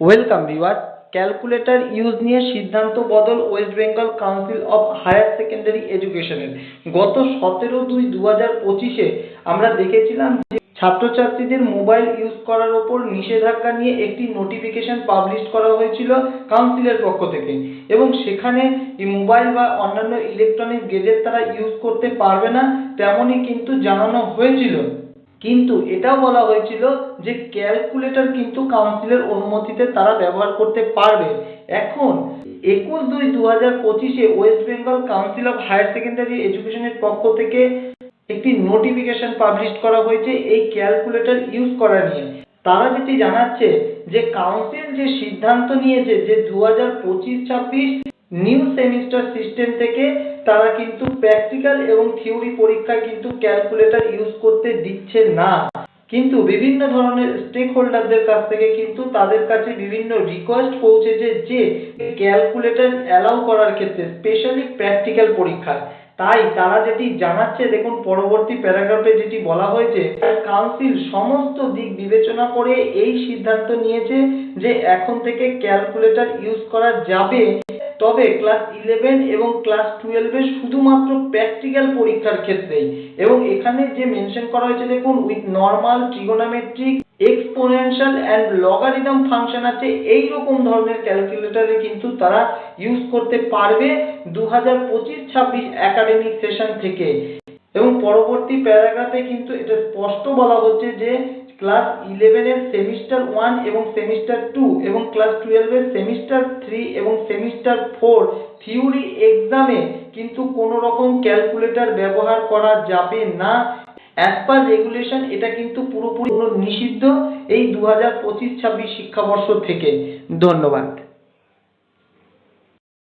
Welcome viewer calculator use নিয়ে সিদ্ধান্ত বদল West Bengal Council of Higher Secondary এডুকেশনের গত সতেরো দুই দু হাজার পঁচিশে আমরা দেখেছিলাম যে ছাত্রছাত্রীদের মোবাইল ইউজ করার ওপর নিষেধাজ্ঞা নিয়ে একটি নোটিফিকেশন পাবলিশ করা হয়েছিল কাউন্সিলের পক্ষ থেকে। এবং সেখানে মোবাইল বা অন্যান্য ইলেকট্রনিক গেজেট তারা ইউজ করতে পারবে না, তেমনই কিন্তু জানানো হয়েছিল। কিন্তু এটাও বলা হয়েছিল যে ক্যালকুলেটর কিন্তু কাউন্সিলের অনুমতিতে তারা ব্যবহার করতে পারবে। এখন একুশ দুই দু হাজার পঁচিশে West Bengal Council of Higher Secondary এডুকেশনের পক্ষ থেকে একটি নোটিফিকেশন পাবলিশ করা হয়েছে এই ক্যালকুলেটর ইউজ করা নিয়ে। তারা যেটি জানাচ্ছে যে কাউন্সিল যে সিদ্ধান্ত নিয়েছে যে দু হাজার পঁচিশ ছাব্বিশ নিউ সেমিস্টার সিস্টেম থেকে তারা কিন্তু প্র্যাকটিক্যাল এবং থিওরি পরীক্ষায় কিন্তু ক্যালকুলেটর ইউজ করতে দিচ্ছে না। কিন্তু বিভিন্ন ধরনের স্টেক হোল্ডারদের কাছ থেকে কিন্তু তাদের কাছে বিভিন্ন রিকোয়েস্ট পৌঁছেছে যে ক্যালকুলেটর অ্যালাউ করার ক্ষেত্রে স্পেশালি প্র্যাকটিক্যাল পরীক্ষায়। তাই তারা যেটি জানাচ্ছে, দেখুন পরবর্তী প্যারাগ্রাফে যেটি বলা হয়েছে কাউন্সিল সমস্ত দিক বিবেচনা করে এই সিদ্ধান্ত নিয়েছে যে এখন থেকে ক্যালকুলেটর ইউজ করা যাবে। তবে ক্লাস ইলেভেন এবং ক্লাস টুয়েলভে শুধুমাত্র প্র্যাকটিক্যাল পরীক্ষার ক্ষেত্রেই এবং এখানে যে মেনশন করা হয়েছে দেখুন with normal trigonometric exponential and logarithm function আছে এই রকম ধরনের ক্যালকুলেটরে কিন্তু তারা ইউজ করতে পারবে দু হাজার পঁচিশ ছাব্বিশ একাডেমিক সেশন থেকে। এবং পরবর্তী প্যারাগ্রাফে কিন্তু এটা স্পষ্ট বলা হচ্ছে যে ক্লাস ইলেভেনের সেমিস্টার ওয়ান এবং সেমিস্টার টু এবং ক্লাস টুয়েলভের সেমিস্টার থ্রি এবং সেমিস্টার ফোর থিওরি এক্সামে কিন্তু কোনো রকম ক্যালকুলেটর ব্যবহার করা যাবে না। অ্যাজ পার রেগুলেশন এটা কিন্তু পুরোপুরি নিষিদ্ধ এই দু হাজার পঁচিশ ছাব্বিশ শিক্ষাবর্ষ থেকে। ধন্যবাদ।